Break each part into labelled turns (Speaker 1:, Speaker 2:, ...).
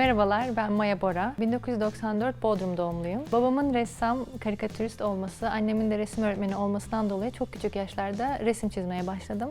Speaker 1: Merhabalar, ben Maya Bora. 1994 Bodrum doğumluyum. Babamın ressam, karikatürist olması, annemin de resim öğretmeni olmasından dolayı çok küçük yaşlarda resim çizmeye başladım.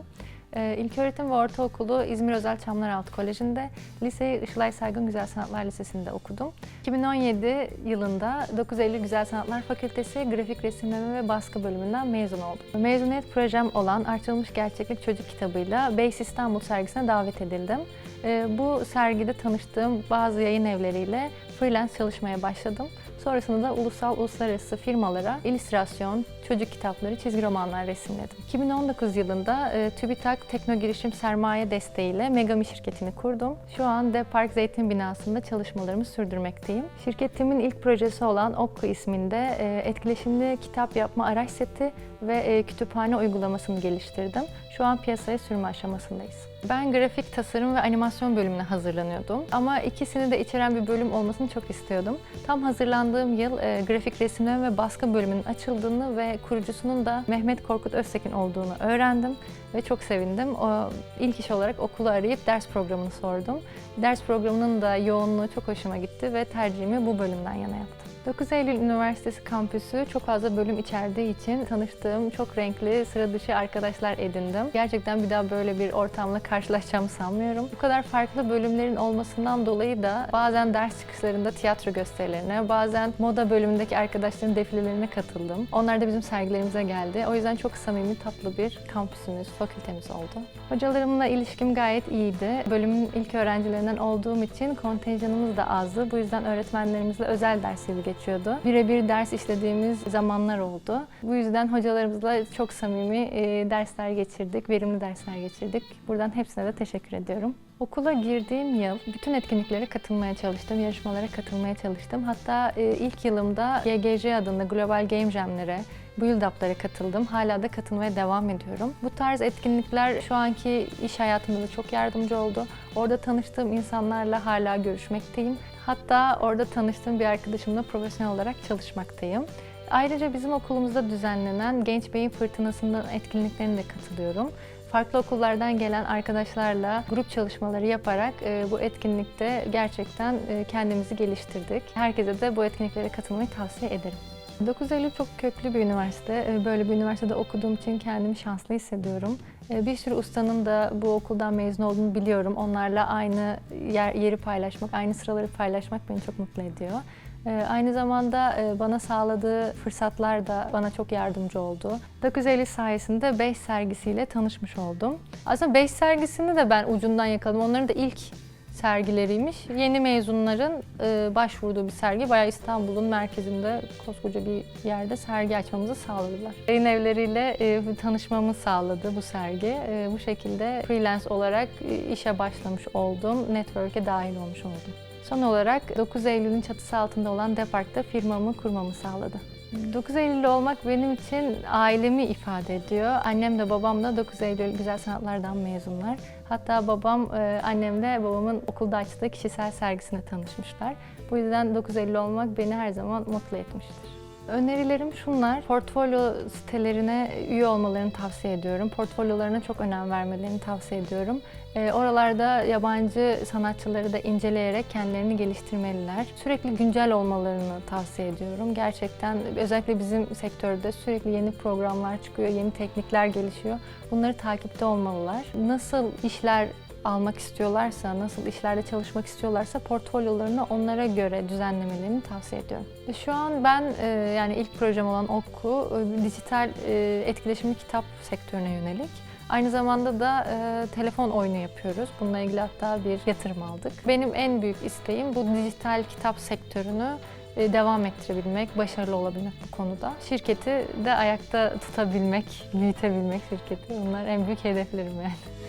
Speaker 1: Ee, İlköğretim ve ortaokulu İzmir Özel Çamlaraltı Koleji'nde, liseyi Işılay Saygın Güzel Sanatlar Lisesi'nde okudum. 2017 yılında 9 Eylül Güzel Sanatlar Fakültesi Grafik Resimleme ve Baskı bölümünden mezun oldum. Mezuniyet projem olan Artırılmış Gerçeklik Çocuk kitabıyla Beys İstanbul sergisine davet edildim. Ee, Bu sergide tanıştığım bazı yayın evleriyle freelance çalışmaya başladım. Sonrasında da ulusal uluslararası firmalara illüstrasyon, çocuk kitapları, çizgi romanlar resimledim. 2019 yılında e, TÜBİTAK Tekno Girişim Sermaye desteğiyle Megami şirketini kurdum. Şu an Depark Zeytin binasında çalışmalarımı sürdürmekteyim. Şirketimin ilk projesi olan Okku isminde e, etkileşimli kitap yapma araç seti ve e, kütüphane uygulamasını geliştirdim. Şu an piyasaya sürme aşamasındayız. Ben grafik tasarım ve animasyon bölümüne hazırlanıyordum. Ama ikisini de içeren bir bölüm olmasını çok istiyordum. Tam hazırlandığım yıl e, grafik resimleme ve baskı bölümünün açıldığını ve kurucusunun da Mehmet Korkut Öztekin olduğunu öğrendim ve çok sevindim. O, ilk iş olarak okulu arayıp ders programını sordum. Ders programının da yoğunluğu çok hoşuma gitti ve tercihimi bu bölümden yana yaptım. 9 Eylül Üniversitesi kampüsü çok fazla bölüm içerdiği için tanıştığım çok renkli, sıra dışı arkadaşlar edindim. Gerçekten bir daha böyle bir ortamla karşılaşacağımı sanmıyorum. Bu kadar farklı bölümlerin olmasından dolayı da bazen ders çıkışlarında tiyatro gösterilerine, bazen moda bölümündeki arkadaşların defilelerine katıldım. Onlar da bizim sergilerimize geldi. O yüzden çok samimi, tatlı bir kampüsümüz, fakültemiz oldu. Hocalarımla ilişkim gayet iyiydi. Bölümün ilk öğrencilerinden olduğum için kontenjanımız da azdı. Bu yüzden öğretmenlerimizle özel dersleri geçiyordu. Birebir ders işlediğimiz zamanlar oldu. Bu yüzden hocalarımızla çok samimi dersler geçirdik, verimli dersler geçirdik. Buradan hepsine de teşekkür ediyorum. Okula girdiğim yıl bütün etkinliklere katılmaya çalıştım, yarışmalara katılmaya çalıştım. Hatta e, ilk yılımda GGJ adında Global Game Jam'lere, Build-Up'lara katıldım. Hala da katılmaya devam ediyorum. Bu tarz etkinlikler şu anki iş hayatımda da çok yardımcı oldu. Orada tanıştığım insanlarla hala görüşmekteyim. Hatta orada tanıştığım bir arkadaşımla profesyonel olarak çalışmaktayım. Ayrıca bizim okulumuzda düzenlenen Genç Beyin Fırtınası'nın etkinliklerine de katılıyorum. Farklı okullardan gelen arkadaşlarla grup çalışmaları yaparak e, bu etkinlikte gerçekten e, kendimizi geliştirdik. Herkese de bu etkinliklere katılmayı tavsiye ederim. 9 Eylül çok köklü bir üniversite. E, Böyle bir üniversitede okuduğum için kendimi şanslı hissediyorum. Bir sürü ustanın da bu okuldan mezun olduğunu biliyorum. Onlarla aynı yer, yeri paylaşmak, aynı sıraları paylaşmak beni çok mutlu ediyor. E, Aynı zamanda e, bana sağladığı fırsatlar da bana çok yardımcı oldu. 9 Eylül sayesinde 5 sergisiyle tanışmış oldum. Aslında 5 sergisini de ben ucundan yakaladım. Onların da ilk sergileriymiş. Yeni mezunların e, başvurduğu bir sergi. Bayağı İstanbul'un merkezinde koskoca bir yerde sergi açmamızı sağladılar. Yayın evleriyle e, tanışmamı sağladı bu sergi. E, bu şekilde freelance olarak e, işe başlamış oldum. Network'e dahil olmuş oldum. Son olarak 9 Eylül'ün çatısı altında olan Depark'ta firmamı kurmamı sağladı. 9 Eylül'lü olmak benim için ailemi ifade ediyor. Annem de babam da 9 Eylül Güzel Sanatlardan mezunlar. Hatta babam e, annemle babamın okulda açtığı kişisel sergisine tanışmışlar. Bu yüzden 9 Eylül olmak beni her zaman mutlu etmiştir. Önerilerim şunlar. Portfolyo sitelerine üye olmalarını tavsiye ediyorum. Portfolyolarına çok önem vermelerini tavsiye ediyorum. E, oralarda yabancı sanatçıları da inceleyerek kendilerini geliştirmeliler. Sürekli güncel olmalarını tavsiye ediyorum. Gerçekten özellikle bizim sektörde sürekli yeni programlar çıkıyor, yeni teknikler gelişiyor. Bunları takipte olmalılar. Nasıl işler almak istiyorlarsa, nasıl işlerde çalışmak istiyorlarsa portfolyolarını onlara göre düzenlemelerini tavsiye ediyorum. Şu an ben e, yani ilk projem olan Okku e, dijital e, etkileşimli kitap sektörüne yönelik. Aynı zamanda da e, telefon oyunu yapıyoruz. Bununla ilgili hatta bir yatırım aldık. Benim en büyük isteğim bu dijital kitap sektörünü e, devam ettirebilmek, başarılı olabilmek bu konuda. Şirketi de ayakta tutabilmek, büyütebilmek şirketi. Bunlar en büyük hedeflerim yani.